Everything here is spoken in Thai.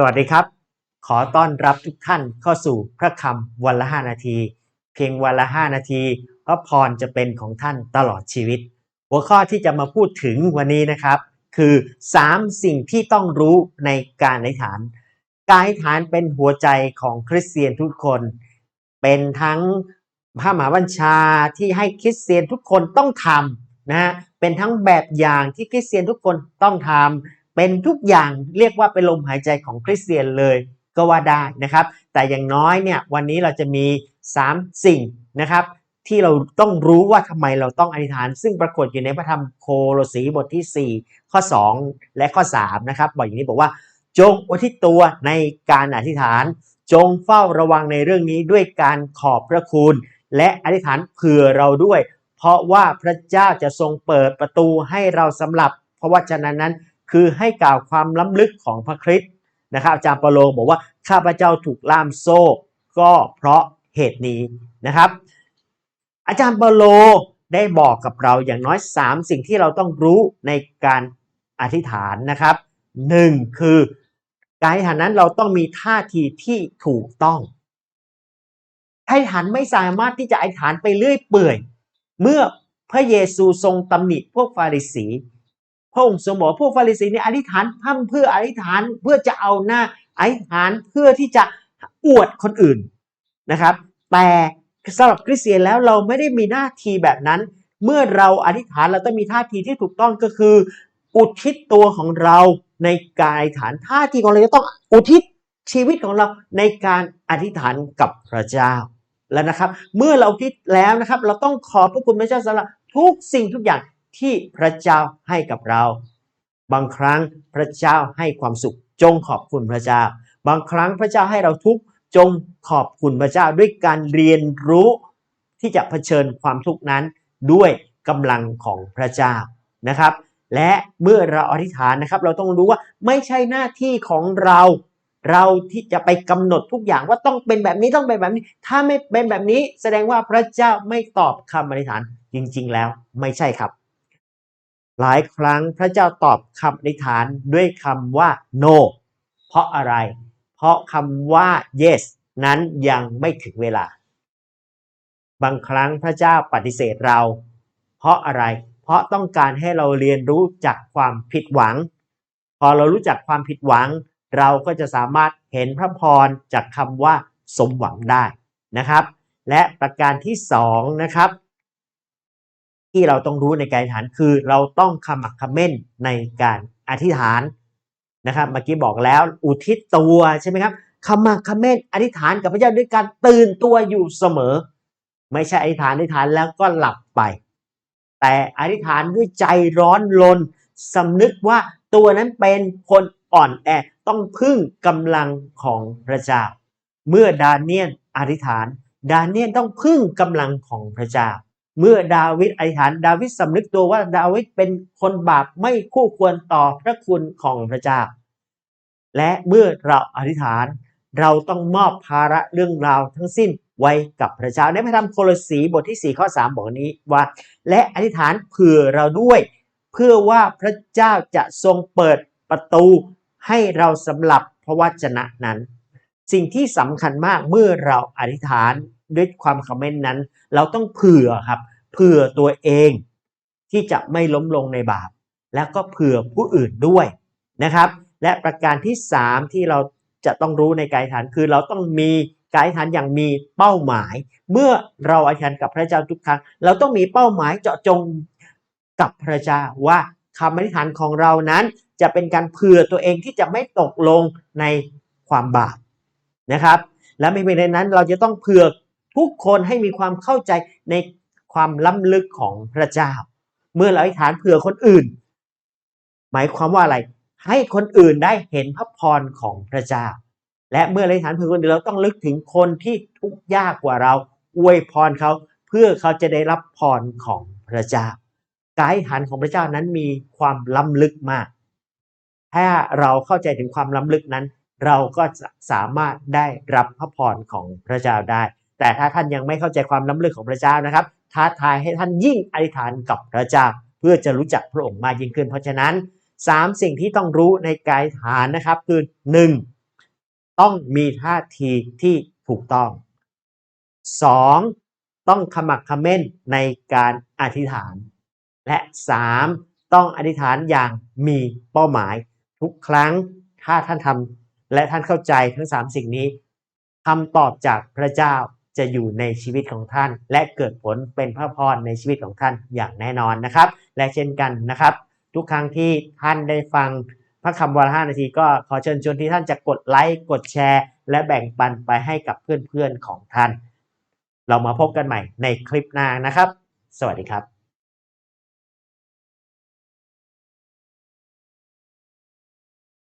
สวัสดีครับ ขอต้อนรับทุกท่านเข้าสู่พระคำวันละ5นาที เพียงวันละ5นาทีพระพรจะเป็นของท่านตลอดชีวิต หัวข้อที่จะมาพูดถึงวันนี้นะครับ คือ 3 สิ่งที่ต้องรู้ในการอธิษฐาน การอธิษฐานเป็นหัวใจของคริสเตียนทุกคน เป็นทั้งพระมหาบัญชาที่ให้คริสเตียนทุกคนต้องทำนะฮะเป็นทั้งแบบอย่างที่คริสเตียนทุกคนต้องทำ เป็นทุกอย่างเรียกว่าเป็นลมหายใจของคริสเตียนเลยก็ว่าได้นะครับ แต่อย่างน้อยเนี่ยวันนี้เราจะมี 3 สิ่งนะครับ ที่เราต้องรู้ว่าทำไมเราต้องอธิษฐาน ซึ่งปรากฏอยู่ในพระธรรมโคโลสีบทที่ 4 ข้อ 2 และข้อ 3 นะครับ บอกอย่างนี้บอกว่า จงอุทิศตัวในการอธิษฐาน จงเฝ้าระวังในเรื่องนี้ด้วยการขอบพระคุณ และอธิษฐานเผื่อเราด้วย เพราะว่าพระเจ้าจะทรงเปิดประตูให้เราสำหรับพระวจนะนั้น คือให้กล่าวความล้ำลึกของพระคริสต์นะครับอาจารย์เปโลบอกว่าข้าพเจ้าถูกล่ามโซ่ก็เพราะเหตุนี้นะครับ อาจารย์เปโลได้บอกกับเราอย่างน้อย 3 สิ่งที่เราต้องรู้ในการอธิษฐานนะครับ 1. คือการอธิษฐานนั้นเราต้องมีท่าทีที่ถูกต้องอธิษฐานไม่สามารถที่จะอธิษฐานไปเรื่อยเปื่อย เมื่อพระเยซูทรงตำหนิพวกฟาริสี ระองค์ทรงบอกพวกฟาริสีเนี่ยอธิษฐานพร่ำเพื่ออธิษฐานเพื่อจะเอาหน้าอธิษฐานเพื่อที่จะอวดคนอื่นนะครับ แต่สำหรับคริสเตียนแล้วเราไม่ได้มีหน้าทีแบบนั้น เมื่อเราอธิษฐานเราต้องมีท่าทีที่ถูกต้องก็คือ อุทิศตัวของเราในการอธิษฐานท่าทีของเราจะต้องอุทิศชีวิตของเราในการอธิษฐานกับพระเจ้าแล้วนะครับ เมื่อเราอุทิศแล้วนะครับ เราต้องขอบพระคุณพระเจ้าสำหรับทุกสิ่งทุกอย่าง ที่พระเจ้าให้กับเรา บางครั้งพระเจ้าให้ความสุข จงขอบคุณพระเจ้า บางครั้งพระเจ้าให้เราทุกข์จงขอบคุณพระเจ้าด้วยการเรียนรู้ที่จะเผชิญความทุกข์นั้นด้วยกำลังของพระเจ้านะครับ และเมื่อเราอธิษฐานนะครับ เราต้องรู้ว่าไม่ใช่หน้าที่ของเรา เราที่จะไปกำหนดทุกอย่างว่าต้องเป็นแบบนี้ต้องเป็นแบบนี้ ถ้าไม่เป็นแบบนี้แสดงว่าพระเจ้าไม่ตอบคำอธิษฐานจริง ๆ แล้วไม่ใช่ครับ หลายครั้งพระเจ้าตอบคำอธิษฐานด้วยคำว่า no เพราะอะไร เพราะคำว่า yes นั้นยังไม่ถึงเวลา บางครั้งพระเจ้าปฏิเสธเรา เพราะอะไร เพราะต้องการให้เราเรียนรู้จากความผิดหวัง พอเรารู้จักความผิดหวัง เราก็จะสามารถเห็นพระพรจากคำว่าสมหวังได้นะครับ และประการที่สองนะครับ ที่เราต้องรู้ในการอธิษฐานคือเราต้องขมักเขม้นในการอธิษฐานนะครับเมื่อกี้บอกแล้วอุทิศตัวใช่ไหมครับขมักเขม้นอธิษฐานกับพระเจ้าด้วยการตื่นตัวอยู่เสมอ ไม่ใช่อธิษฐานอธิษฐานแล้วก็หลับไป แต่อธิษฐานด้วยใจร้อนรนสำนึกว่าตัวนั้นเป็นคนอ่อนแอต้องพึ่งกำลังของพระเจ้า เมื่อดาเนียนอธิษฐาน ดาเนียนต้องพึ่งกำลังของพระเจ้า เมื่อดาวิดอธิษฐานดาวิดสำนึกตัวว่าดาวิดเป็นคนบาปไม่คู่ควรต่อพระคุณของพระเจ้า และเมื่อเราอธิษฐาน เราต้องมอบภาระเรื่องราวทั้งสิ้นไว้กับพระเจ้าในพระธรรมโคลสีบทที่4ข้อ3บอกนี้ว่า และอธิษฐานเผื่อเราด้วย เพื่อว่าพระเจ้าจะทรงเปิดประตูให้เราสำหรับพระวจนะนั้น สิ่งที่สำคัญมากเมื่อเราอธิษฐาน ด้วยความคอมเมนต์นั้น เราต้องเผื่อครับ เผื่อตัวเองที่จะไม่ล้มลงในบาป แล้วก็เผื่อผู้อื่นด้วยนะครับ และประการที่ 3 ที่เราจะต้องรู้ในการอธิษฐานคือเราต้องมีการอธิษฐานอย่างมีเป้าหมาย เมื่อเราอธิษฐานกับพระเจ้าทุกครั้ง เราต้องมีเป้าหมายเจาะจงกับพระเจ้าว่าคำอธิษฐานของเรานั้น จะเป็นการเผื่อตัวเองที่จะไม่ตกลงในความบาปนะครับ และไม่เพียงเท่านั้นเราจะต้องเผื่อ ทุกคนให้มีความเข้าใจในความล้ำลึกของพระเจ้า เมื่อเราอธิษฐานเผื่อคนอื่น หมายความว่าอะไร ให้คนอื่นได้เห็นพระพรของพระเจ้า และเมื่ออธิษฐานเผื่อคนอื่นเราต้องลึกถึงคนที่ทุกข์ยากกว่าเราอวยพรเขาเพื่อเขาจะได้รับพรของพระเจ้า การอธิษฐานของพระเจ้านั้นมีความล้ำลึกมาก ถ้าเราเข้าใจถึงความล้ำลึกนั้น เราก็สามารถได้รับพระพรของพระเจ้าได้ แต่ถ้าท่านยังไม่เข้าใจความล้ำลึกของพระเจ้านะครับท้าทายให้ท่านยิ่งอธิษฐานกับพระเจ้า เพื่อจะรู้จักพระองค์มากยิ่งขึ้น เพราะฉะนั้นสามสิ่งที่ต้องรู้ในการอธิษฐานนะครับคือหนึ่งต้องมีท่าทีที่ถูกต้อง 2. ต้องขมักขม้นในการอธิษฐาน และ 3. ต้องอธิษฐานอย่างมีเป้าหมาย ทุกครั้งถ้าท่านทำและท่านเข้าใจทั้ง 3 สิ่งนี้คำตอบจากพระเจ้า จะอยู่ในชีวิตของท่าน และเกิดผลเป็นพระพรในชีวิตของท่านอย่างแน่นอนนะครับ และเช่นกันนะครับ ทุกครั้งที่ท่านได้ฟังพระคำวันลห้านาทีก็ขอเชิญชวนที่ท่านจะกดไลค์กดแชร์ และแบ่งปันไปให้กับเพื่อนๆของท่าน เรามาพบกันใหม่ในคลิปหน้านะครับ สวัสดีครับ